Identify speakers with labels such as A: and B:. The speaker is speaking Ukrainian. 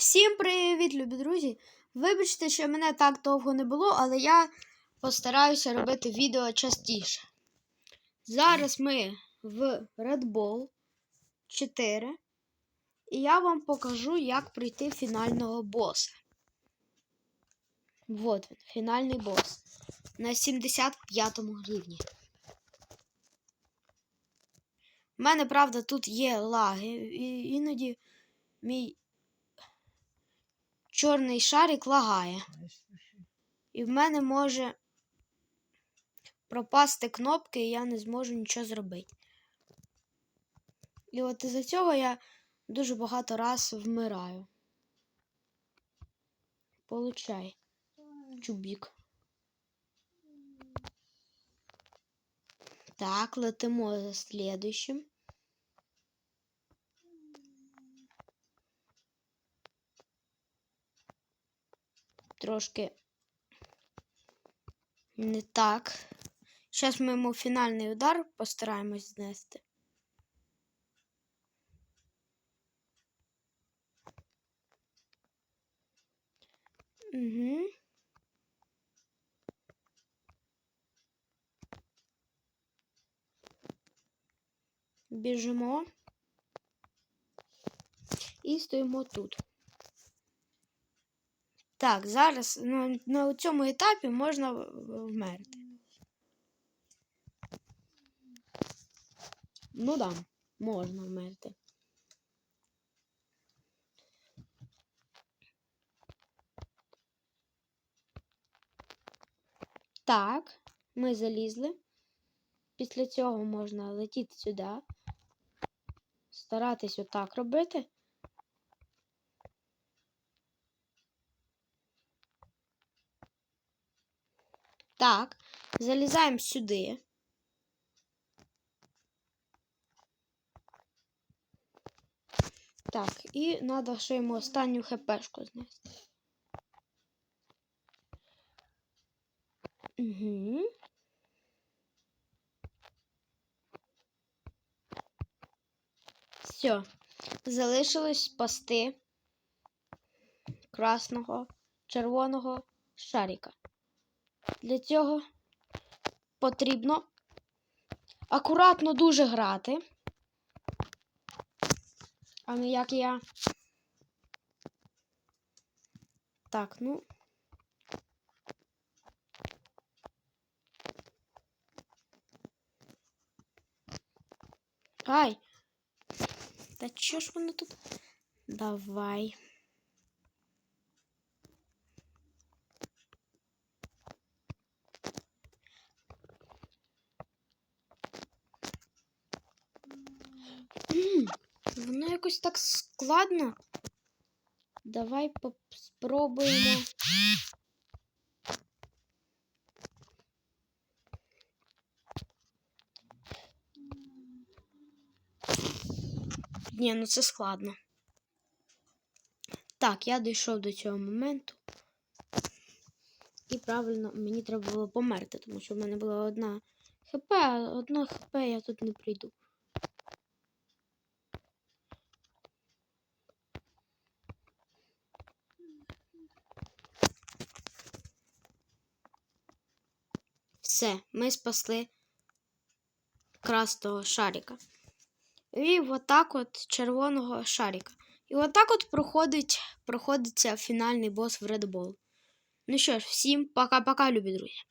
A: Всім привіт, любі друзі! Вибачте, що мене так довго не було, але я постараюся робити відео частіше. Зараз ми в Red Bull 4, і я вам покажу, як пройти фінального боса. Вот він, фінальний бос на 75 рівні. У мене, правда, тут є лаги, і іноді мій чорний шарик лагає. І в мене може пропасти кнопки, і я не зможу нічого зробити. І от із-за цього я дуже багато раз вмираю. Получай. Чубік. Так, летимо за слідуючим. Трошки не так. Зараз ми йому фінальний удар постараємось знести. Угу. Біжимо і стоїмо тут. Так, зараз на, на цьому етапі можна вмерти. Ну да, можна вмерти. Так, ми залізли. Після цього можна летіти сюди. Старатись отак робити. Так, залізаємо сюди. Так, і треба ще йому останню хпшку знести. Угу. Все. Залишилось спасти красного, червоного шарика. Для цього потрібно акуратно дуже грати. А не як я. Так, ну. Ай! Та чо ж воно тут? Давай. М, Воно якось так складно. Давай спробуємо. Ні, ну це складно. Так, я дійшов до цього моменту. І правильно мені треба було померти, тому що в мене була одна хп, а одна хп я тут не прийду. Все, ми спасли красного шарика. І отак от червоного шарика. І отак от проходить, проходиться фінальний бос в Red Bull. Ну що ж, всім пока-пока, любі друзі.